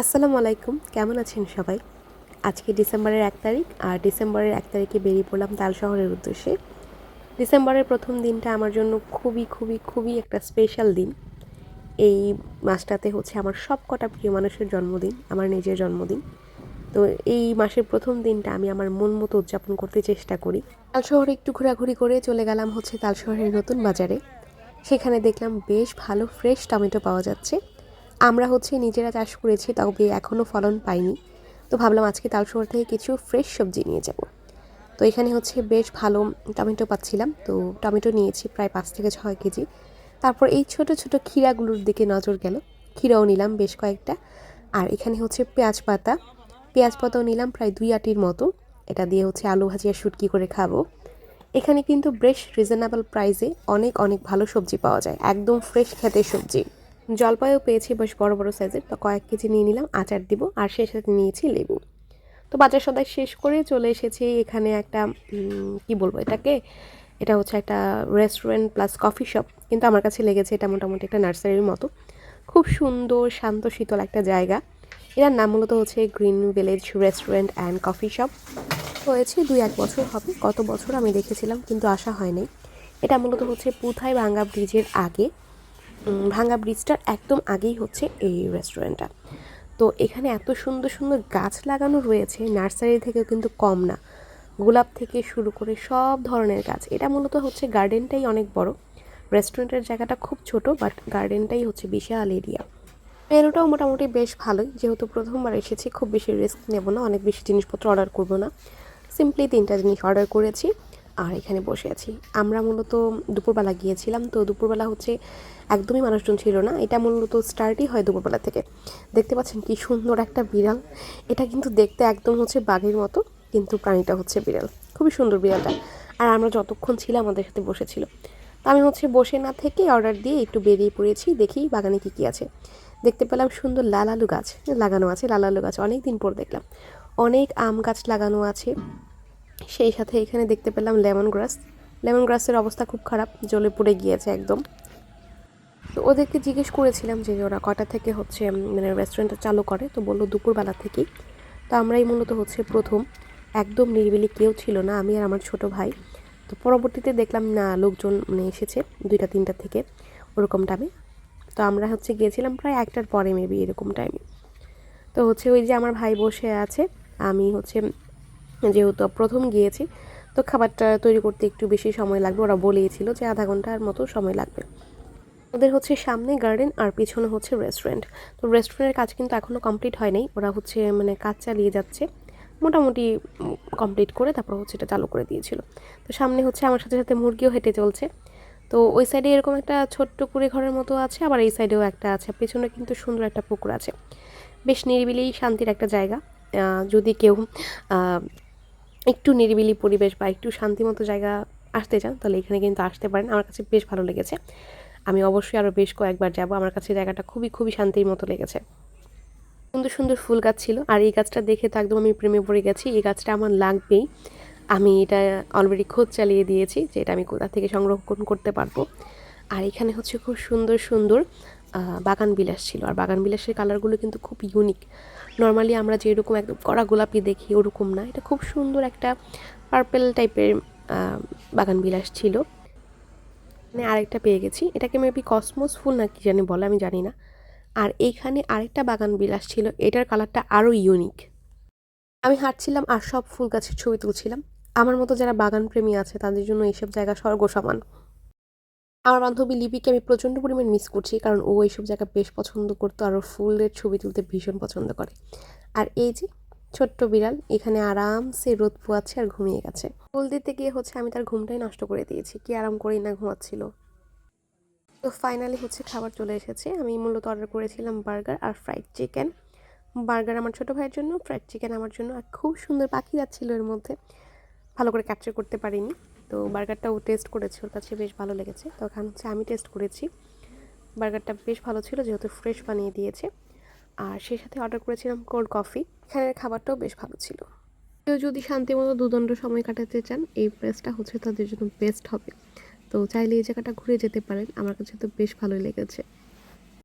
আসসালামু আলাইকুম। কেমন আছেন সবাই? আজকে ডিসেম্বরের এক তারিখ, আর ডিসেম্বরের এক তারিখে বেরিয়ে পড়লাম তাল শহরের উদ্দেশ্যে। ডিসেম্বরের প্রথম দিনটা আমার জন্য খুবই খুবই খুবই একটা স্পেশাল দিন। এই মাসটাতে হচ্ছে আমার সব কটা প্রিয় মানুষের জন্মদিন, আমার নিজের জন্মদিন। তো এই মাসের প্রথম দিনটা আমি আমার মন মতো উদযাপন করতে চেষ্টা করি। তাল শহরে একটু ঘোরাঘুরি করে চলে গেলাম হচ্ছে তাল শহরের নতুন বাজারে। সেখানে দেখলাম বেশ ভালো ফ্রেশ টমেটো পাওয়া যাচ্ছে। আমরা হচ্ছে নিজেরা চাষ করেছি, তবে এখনও ফলন পাইনি। তো ভাবলাম আজকে তালশহর থেকে কিছু ফ্রেশ সবজি নিয়ে যাব। তো এখানে হচ্ছে বেশ ভালো টমেটো পাচ্ছিলাম। তো টমেটো নিয়েছি প্রায় পাঁচ থেকে ছয় কেজি। তারপর এই ছোট ছোট ক্ষীরাগুলোর দিকে নজর গেল। ক্ষীরাও নিলাম বেশ কয়েকটা। আর এখানে হচ্ছে পেঁয়াজ পাতা। পেঁয়াজ পাতাও নিলাম প্রায় দুই আটির মতো। এটা দিয়ে হচ্ছে আলু ভাজি আর শুটকি করে খাব। এখানে কিন্তু বেশ রিজনেবল প্রাইসে অনেক অনেক ভালো সবজি পাওয়া যায়। একদম ফ্রেশ খেতে সবজি। জলপাইও পেয়েছি বেশ বড় বড় সাইজের তো কয়েক কেজি নিয়ে নিলাম, আচার দিব, আর সেই সাথে নিয়েছি লেবু। তো বাজার সদাই শেষ করে চলে এসেছি এখানে একটা কি বলব এটাকে? এটা হচ্ছে একটা রেস্টুরেন্ট প্লাস কফি শপ কিন্তু আমার কাছে লেগেছে এটা মোটামুটি একটা নার্সারির মতো। খুব সুন্দর, শান্ত, শীতল একটা জায়গা। এটার নাম মূলত হচ্ছে green village restaurant and coffee shop হয়েছে দুই এক বছর হবে, গত বছর আমি দেখেছিলাম, কিন্তু আসা হয়নি। এটা মূলত হচ্ছে পুথাই ভাঙ্গা ব্রিজের আগে। ভাঙ্গা ব্রিজটার একদম আগেই হচ্ছে এই রেস্টুরেন্টটা তো এখানে এত সুন্দর সুন্দর গাছ লাগানো রয়েছে নার্সারি থেকেও কিন্তু কম না। গোলাপ থেকে শুরু করে সব ধরনের গাছ। এটা মূলত হচ্ছে গার্ডেনটাই অনেক বড়। রেস্টুরেন্টের জায়গাটা খুব ছোট বাট গার্ডেনটাই হচ্ছে বিশাল এরিয়া মেনুটাও মোটামুটি বেশ ভালোই। যেহেতু প্রথমবার এসেছি, খুব বেশি রিস্ক নেব না। অনেক বেশি জিনিসপত্র অর্ডার করব না। সিম্পলি তিনটা জিনিস অর্ডার করেছি। আর এখানে বসে আছি। আমরা মূলত দুপুরবেলা গিয়েছিলাম, তো দুপুরবেলা হচ্ছে একদমই মানুষজন ছিল না। এটা মূলত স্টার্টই হয় দুপুরবেলা থেকে। দেখতে পাচ্ছেন কি সুন্দর একটা বিড়াল। এটা কিন্তু দেখতে একদম হচ্ছে বাঘের মতো, কিন্তু প্রাণীটা হচ্ছে বিড়াল। খুবই সুন্দর বিড়ালটা। আর আমরা যতক্ষণ ছিলাম আমাদের সাথে বসেছিল। তো আমি হচ্ছে বসে না থেকে অর্ডার দিয়ে একটু বেরিয়ে পড়েছি, দেখি বাগানে কী কী আছে। দেখতে পেলাম সুন্দর লাল আলু গাছ লাগানো আছে, লাল আলু গাছ অনেক দিন পর দেখলাম। অনেক আম গাছ লাগানো আছে। সেই সাথে এখানে দেখতে পেলাম লেমন গ্রাস লেমন গ্রাসের অবস্থা খুব খারাপ জ্বলে পুড়ে গিয়েছে একদম। তো ওদেরকে জিজ্ঞেস করেছিলাম যে ওরা কটা থেকে হচ্ছে মানে রেস্টুরেন্টটা চালু করে, তো বলল দুপুরবেলা থেকেই। তো আমরাই মূলত হচ্ছে প্রথম। একদম নিরিবিলি কেউ ছিল না, আমি আর আমার ছোট ভাই। তো পরবর্তীতে দেখলাম, না, লোকজন মানে এসেছে দুইটা, তিনটা থেকে ওরকম টাইমে তো আমরা হচ্ছে গিয়েছিলাম প্রায় একটার পরে মেবি এরকম টাইমে তো হচ্ছে ওই যে আমার ভাই বসে আছে, আমি হচ্ছে যেহেতু প্রথম গিয়েছি, তো খাবারটা তৈরি করতে একটু বেশি সময় লাগবে। ওরা বলেইছিল যে আধা ঘণ্টার মতো সময় লাগবে। ওদের হচ্ছে সামনে গার্ডেন আর পিছনে হচ্ছে রেস্টুরেন্ট। তো রেস্টুরেন্টের কাজ কিন্তু এখনও কমপ্লিট হয় নাই ওরা হচ্ছে মানে কাজ চালিয়ে যাচ্ছে। মোটামুটি কমপ্লিট করে তারপর হচ্ছে এটা চালু করে দিয়েছিল। তো সামনে হচ্ছে আমার সাথে সাথে মুরগিও হেঁটে চলছে। তো ওই সাইডে এরকম একটা ছোট্ট কুড়ে ঘরের মতো আছে, আবার এই সাইডেও একটা আছে। পেছনে কিন্তু সুন্দর একটা পুকুর আছে। বেশ নিরিবিলি, শান্তির একটা জায়গা। যদি কেউ একটু নিরিবিলি পরিবেশ বা একটু শান্তিমতো জায়গা আসতে চান, তাহলে এখানে কিন্তু আসতে পারেন। আমার কাছে বেশ ভালো লেগেছে। আমি অবশ্যই আরও বেশ কয়েকবার যাব। আমার কাছে জায়গাটা খুবই খুবই শান্তির মতো লেগেছে। সুন্দর সুন্দর ফুল গাছ ছিল। আর এই গাছটা দেখে তো একদম আমি প্রেমে পড়ে গেছি। এই গাছটা আমার লাগবেই। আমি এটা অলরেডি খোঁজ চালিয়ে দিয়েছি যে এটা আমি কোথা থেকে সংরক্ষণ করতে পারব। আর এখানে হচ্ছে খুব সুন্দর সুন্দর বাগান বিলাস ছিল। আর বাগান বিলাসের কালারগুলো কিন্তু খুব ইউনিক নর্মালি আমরা যেরকম একদম কড়া গোলাপি দেখি, ওরকম না। এটা খুব সুন্দর একটা পার্পেল টাইপের বাগান বিলাস ছিল। মানে আরেকটা পেয়ে গেছি। এটাকে মেবি কসমোস ফুল না কি জানি বলে, আমি জানি না। আর এইখানে আরেকটা বাগান বিলাস ছিল। এটার কালারটা আরও ইউনিক আমি হাঁটছিলাম আর সব ফুল গাছের ছবি তুলছিলাম। আমার মতো যারা বাগান প্রেমী আছে, তাদের জন্য এইসব জায়গা স্বর্গ সমান আমার বান্ধবী লিপিকে আমি প্রচণ্ড পরিমাণ মিস করছি, কারণ ও এইসব জায়গা বেশ পছন্দ করতো আর ওর ফুলের ছবি তুলতে ভীষণ পছন্দ করে। আর এই যে ছোট্ট বিড়াল, এখানে আরামসে রোদ পোয়াচ্ছে আর ঘুমিয়ে গেছে। ফুল দিতে গিয়ে হচ্ছে আমি তার ঘুমটাই নষ্ট করে দিয়েছি, কি আরাম করেই না ঘুমাচ্ছিল। তো ফাইনালি হচ্ছে খাবার চলে এসেছে। আমি মূলত অর্ডার করেছিলাম বার্গার আর ফ্রাইড চিকেন বার্গার আমার ছোটো ভাইয়ের জন্য ফ্রাইড চিকেন আমার জন্য। আর খুব সুন্দর পাখি যাচ্ছিল এর মধ্যে। ভালো করে ক্যাপচার করতে পারিনি। তো বার্গারটাও টেস্ট করেছে, ওর কাছে বেশ ভালো লেগেছে। তো ওখানে হচ্ছে আমি টেস্ট করেছি। বার্গারটা বেশ ভালো ছিল, যেহেতু ফ্রেশ বানিয়ে দিয়েছে। আর সেই সাথে অর্ডার করেছিলাম কোল্ড কফি এখানের খাবারটাও বেশ ভালো ছিল। কেউ যদি শান্তিমতো দুদণ্ড সময় কাটাতে চান, এই প্লেসটা হচ্ছে তাদের জন্য বেস্ট হবে। তো চাইলে এই জায়গাটা ঘুরে যেতে পারেন। আমার কাছে তো বেশ ভালোই লেগেছে।